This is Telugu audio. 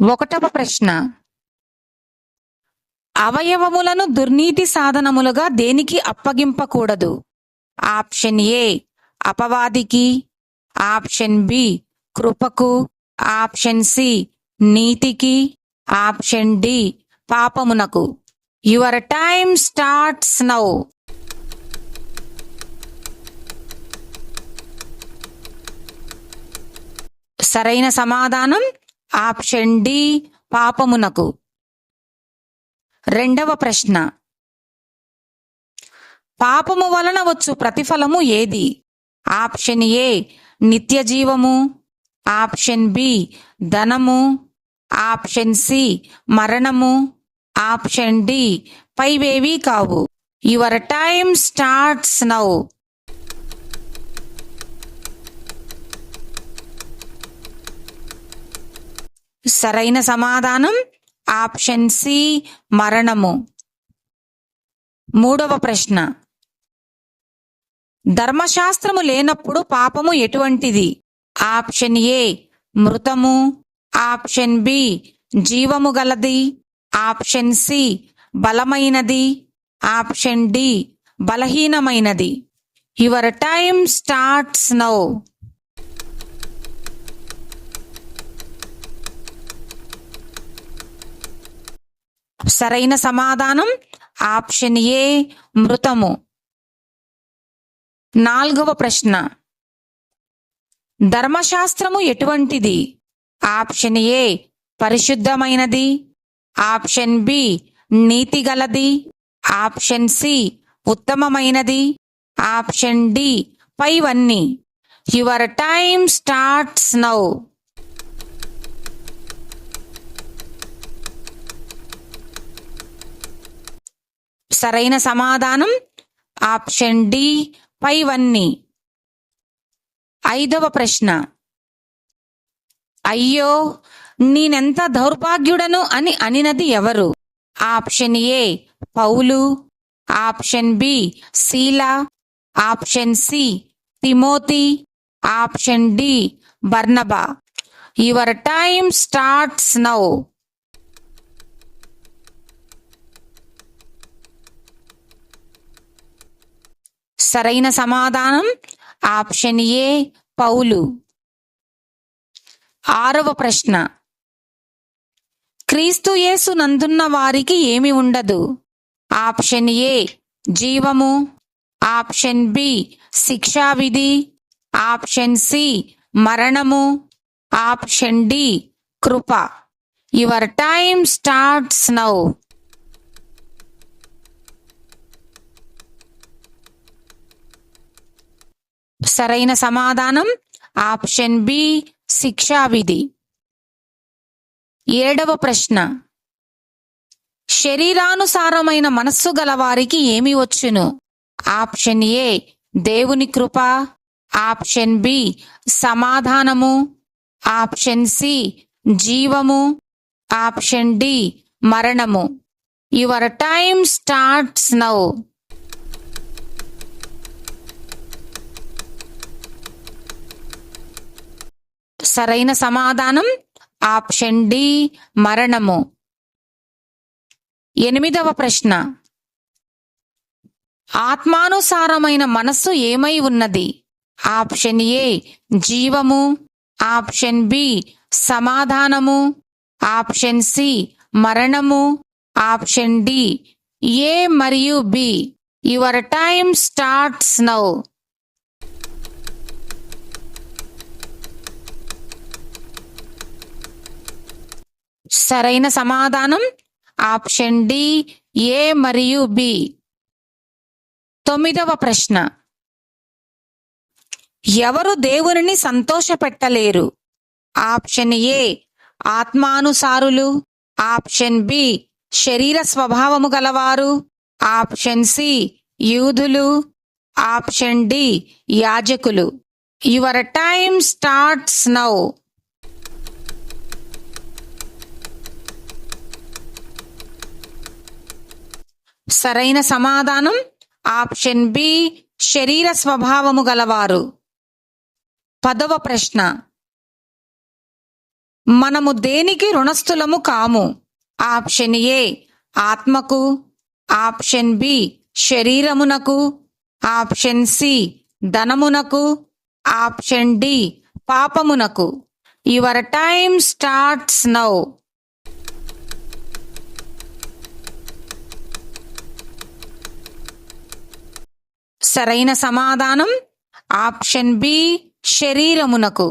ఒకటవ ప్రశ్న. అవయవములను దుర్నీతి సాధనములుగా దేనికి అప్పగింపకూడదు? ఆప్షన్ ఏ అపవాదికి. ఆప్షన్ బి కృపకు. ఆప్షన్ సి నీతికి. ఆప్షన్ డి పాపమునకు. Your time starts now. సరైన సమాధానం ఆప్షన్ డి పాపమునకు. రెండవ ప్రశ్న. పాపము వలన వచ్చు ప్రతిఫలము ఏది? ఆప్షన్ ఏ నిత్య జీవము ఆప్షన్ బి ధనము ఆప్షన్ సి మరణము ఆప్షన్ డి పైవేవి కావు. Your time starts now. సరైన సమాధానం? ఆప్షన్ సి మరణము. మూడవ ప్రశ్న. ధర్మశాస్త్రము లేనప్పుడు పాపము ఎటువంటిది? ఆప్షన్ ఏ మృతము. ఆప్షన్ బి జీవము గలది. ఆప్షన్ సి బలమైనది. ఆప్షన్ డి బలహీనమైనది. యువర్ టైమ్ స్టార్ట్స్ నౌ సరైన సమాధానం? ఆప్షన్ ఏ మృతము. నాలుగవ ప్రశ్న. ధర్మశాస్త్రము ఎటువంటిది? ఆప్షన్ ఏ పరిశుద్ధమైనది. ఆప్షన్ బి నీతిగలది. ఆప్షన్ సి ఉత్తమమైనది. ఆప్షన్ డి పైవన్నీ. Your time starts now. సరైన సమాధానం? ఆప్షన్ డి పైవన్నీ. ఐదవ ప్రశ్న. అయ్యో నేనెంత దౌర్భాగ్యుడను అని అనినది ఎవరు? Option A Paul. Option B Sheela option C Timothy. Option D Barnabas. Your time starts now సరైన సమాధానం? Option A Paul. ఆరవ ప్రశ్న. క్రీస్తు యేసు నందున్న వారికి ఏమి ఉండదు? ఆప్షన్ ఏ జీవము. ఆప్షన్ బి శిక్షావిధి ఆప్షన్ సి మరణము. Option D Krupa. Your time starts now. సరైన సమాధానం? ఆప్షన్ బి శిక్షావిధి ఏడవ ప్రశ్న. శరీరానుసారమైన మనస్సు గలవారికి ఏమి వచ్చును? ఆప్షన్ ఏ దేవుని కృప. ఆప్షన్ బి సమాధానము. ఆప్షన్ సి జీవము. ఆప్షన్ డి మరణము. Your time starts now. సరైన సమాధానం ఆప్షన్ డి మరణము. ఎనిమిదవ ప్రశ్న. ఆత్మానుసారమైన మనస్సు ఏమై ఉన్నది? ఆప్షన్ ఏ జీవము. ఆప్షన్ బి సమాధానము. ఆప్షన్ సి మరణము. ఆప్షన్ డి ఏ మరియు B. Your time starts now. సరైన సమాధానం? ఆప్షన్ డి ఏ మరియు బి. తొమ్మిదవ ప్రశ్న. ఎవరు దేవునిని సంతోషపెట్టలేరు? ఆప్షన్ ఏ ఆత్మానుసారులు. ఆప్షన్ బి శరీర స్వభావము గలవారు. ఆప్షన్ సి యూదులు. ఆప్షన్ డి యాజకులు. యువర్ టైమ్ స్టార్ట్స్ నౌ సరైన సమాధానం ఆప్షన్ బి శరీర స్వభావము గలవారు. పదవ ప్రశ్న. మనము దేనికి రుణస్థులము కాము? ఆప్షన్ ఏ ఆత్మకు. ఆప్షన్ బి శరీరమునకు. ఆప్షన్ సి ధనమునకు. ఆప్షన్ డి పాపమునకు. యువర్ టైమ్ స్టార్ట్స్ నౌ సరైన సమాధానం. ఆప్షన్ బి శరీరమునకు.